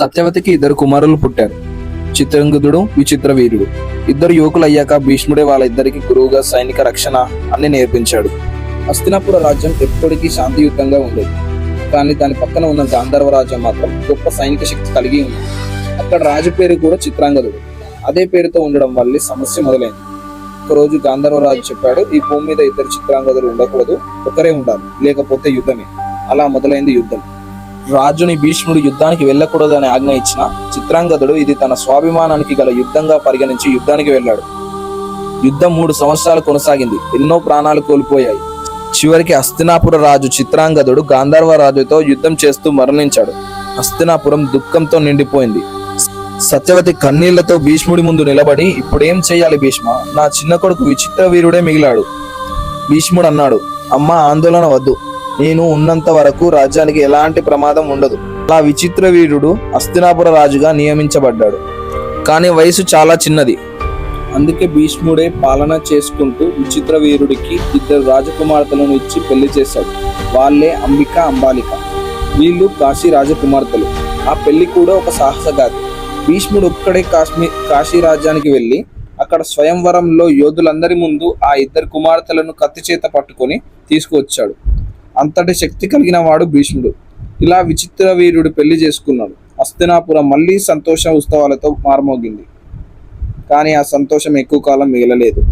సత్యవతికి ఇద్దరు కుమారులు పుట్టారు. చిత్రంగుదుడు విచిత్ర వీరుడు. ఇద్దరు యువకులు అయ్యాక భీష్ముడే వాళ్ళిద్దరికి గురువుగా సైనిక రక్షణ అన్ని నేర్పించాడు. హస్తినాపుర రాజ్యం ఎప్పటికీ శాంతియుతంగా ఉండేది. కానీ దాని పక్కన ఉన్న గాంధర్వ రాజ్యం మాత్రం గొప్ప సైనిక శక్తి కలిగి ఉంది. అక్కడ రాజు పేరు కూడా చిత్రాంగదుడు. అదే పేరుతో ఉండడం వల్ల సమస్య మొదలైంది. ఒకరోజు గాంధర్వ రాజు చెప్పాడు ఈ భూమి మీద ఇద్దరు చిత్రాంగదులు ఉండకూడదు. ఒకరే ఉండాలి. లేకపోతే యుద్ధమే. అలా మొదలైంది యుద్ధం. రాజుని భీష్ముడు యుద్ధానికి వెళ్ళకూడదని ఆజ్ఞ ఇచ్చిన చిత్రాంగదుడు ఇది తన స్వాభిమానానికి గల యుద్ధంగా పరిగణించి యుద్ధానికి వెళ్ళాడు. యుద్ధం మూడు సంవత్సరాలు కొనసాగింది. ఎన్నో ప్రాణాలు కోల్పోయాయి. చివరికి హస్తినాపుర రాజు చిత్రాంగదుడు గాంధర్వ రాజుతో యుద్ధం చేస్తూ మరణించాడు. హస్తినాపురం దుఃఖంతో నిండిపోయింది. సత్యవతి కన్నీళ్ళతో భీష్ముడి ముందు నిలబడి ఇప్పుడేం చేయాలి భీష్మ? నా చిన్న కొడుకు విచిత్ర వీరుడే మిగిలాడు. భీష్ముడు అన్నాడు అమ్మ ఆందోళన వద్దు. నేను ఉన్నంత వరకు రాజ్యానికి ఎలాంటి ప్రమాదం ఉండదు. అలా విచిత్ర వీరుడు హస్తినాపుర రాజుగా నియమించబడ్డాడు. కానీ వయసు చాలా చిన్నది. అందుకే భీష్ముడే పాలన చేసుకుంటూ విచిత్ర వీరుడికి ఇద్దరు రాజకుమార్తెలను ఇచ్చి పెళ్ళి చేశాడు. వాళ్ళే అంబిక అంబాలిక. వీళ్ళు కాశీ రాజకుమార్తెలు. ఆ పెళ్ళి కూడా ఒక సాహసగాథ భీష్ముడు ఒక్కడే కాశ్మీర్ కాశీ రాజ్యానికి వెళ్ళి అక్కడ స్వయంవరంలో యోధులందరి ముందు ఆ ఇద్దరు కుమార్తెలను కత్తి చేత పట్టుకొని తీసుకువచ్చాడు. అంతటి శక్తి కలిగిన వాడు భీష్ముడు. ఇలా విచిత్ర వీరుడు పెళ్ళి చేసుకున్నాడు. హస్తినాపురం మళ్ళీ సంతోష ఉత్సవాలతో మారుమోగింది. కానీ ఆ సంతోషం ఎక్కువ కాలం మిగలలేదు.